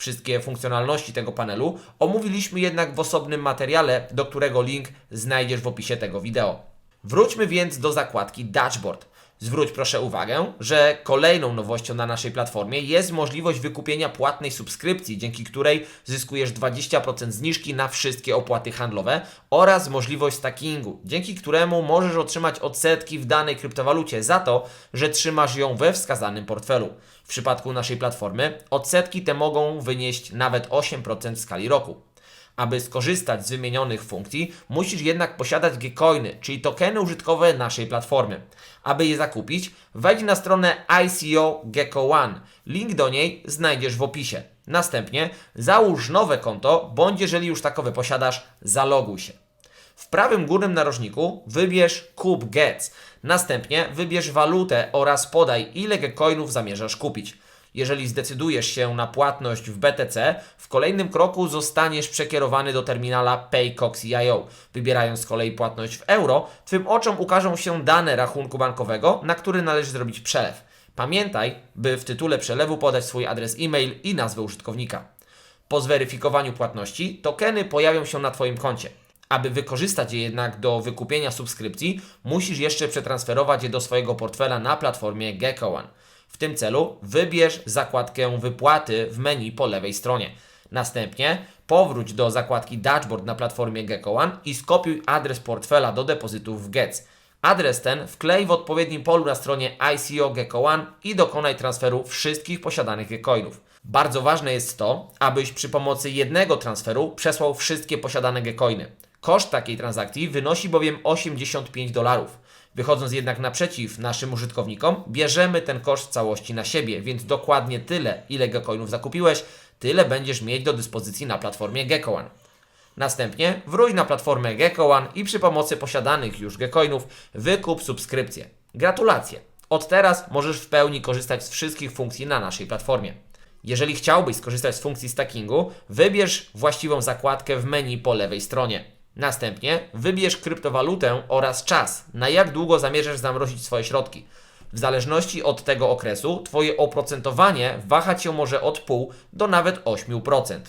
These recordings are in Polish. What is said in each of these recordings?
Wszystkie funkcjonalności tego panelu omówiliśmy jednak w osobnym materiale, do którego link znajdziesz w opisie tego wideo. Wróćmy więc do zakładki Dashboard. Zwróć proszę uwagę, że kolejną nowością na naszej platformie jest możliwość wykupienia płatnej subskrypcji, dzięki której zyskujesz 20% zniżki na wszystkie opłaty handlowe oraz możliwość stackingu, dzięki któremu możesz otrzymać odsetki w danej kryptowalucie za to, że trzymasz ją we wskazanym portfelu. W przypadku naszej platformy odsetki te mogą wynieść nawet 8% w skali roku. Aby skorzystać z wymienionych funkcji, musisz jednak posiadać Gcoiny, czyli tokeny użytkowe naszej platformy. Aby je zakupić, wejdź na stronę ICO Gecko One. Link do niej znajdziesz w opisie. Następnie załóż nowe konto, bądź jeżeli już takowe posiadasz, zaloguj się. W prawym górnym narożniku wybierz kup Gets. Następnie wybierz walutę oraz podaj ile Gcoinów zamierzasz kupić. Jeżeli zdecydujesz się na płatność w BTC, w kolejnym kroku zostaniesz przekierowany do terminala PayCox.io. Wybierając z kolei płatność w euro, Twym oczom ukażą się dane rachunku bankowego, na który należy zrobić przelew. Pamiętaj, by w tytule przelewu podać swój adres e-mail i nazwę użytkownika. Po zweryfikowaniu płatności, tokeny pojawią się na Twoim koncie. Aby wykorzystać je jednak do wykupienia subskrypcji, musisz jeszcze przetransferować je do swojego portfela na platformie Gecko One. W tym celu wybierz zakładkę wypłaty w menu po lewej stronie. Następnie powróć do zakładki Dashboard na platformie Gecko One i skopiuj adres portfela do depozytów w Gets. Adres ten wklej w odpowiednim polu na stronie ICO Gecko One i dokonaj transferu wszystkich posiadanych Gcoinów. Bardzo ważne jest to, abyś przy pomocy jednego transferu przesłał wszystkie posiadane Gcoiny. Koszt takiej transakcji wynosi bowiem 85 dolarów. Wychodząc jednak naprzeciw naszym użytkownikom, bierzemy ten koszt w całości na siebie, więc dokładnie tyle, ile Gcoinów zakupiłeś, tyle będziesz mieć do dyspozycji na platformie Gecko One. Następnie wróć na platformę Gecko One i przy pomocy posiadanych już Gcoinów wykup subskrypcję. Gratulacje! Od teraz możesz w pełni korzystać z wszystkich funkcji na naszej platformie. Jeżeli chciałbyś skorzystać z funkcji stackingu, wybierz właściwą zakładkę w menu po lewej stronie. Następnie wybierz kryptowalutę oraz czas, na jak długo zamierzasz zamrozić swoje środki. W zależności od tego okresu, Twoje oprocentowanie wahać się może od 0,5 do nawet 8%.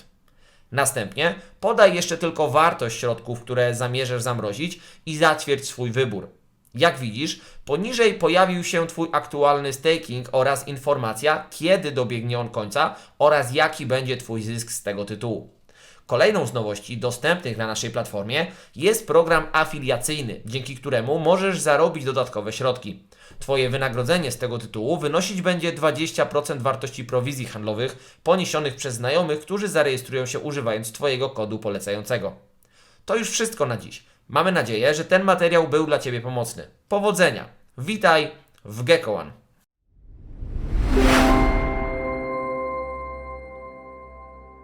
Następnie podaj jeszcze tylko wartość środków, które zamierzasz zamrozić i zatwierdź swój wybór. Jak widzisz, poniżej pojawił się Twój aktualny staking oraz informacja, kiedy dobiegnie on końca oraz jaki będzie Twój zysk z tego tytułu. Kolejną z nowości dostępnych na naszej platformie jest program afiliacyjny, dzięki któremu możesz zarobić dodatkowe środki. Twoje wynagrodzenie z tego tytułu wynosić będzie 20% wartości prowizji handlowych poniesionych przez znajomych, którzy zarejestrują się używając Twojego kodu polecającego. To już wszystko na dziś. Mamy nadzieję, że ten materiał był dla Ciebie pomocny. Powodzenia! Witaj w Gecko One.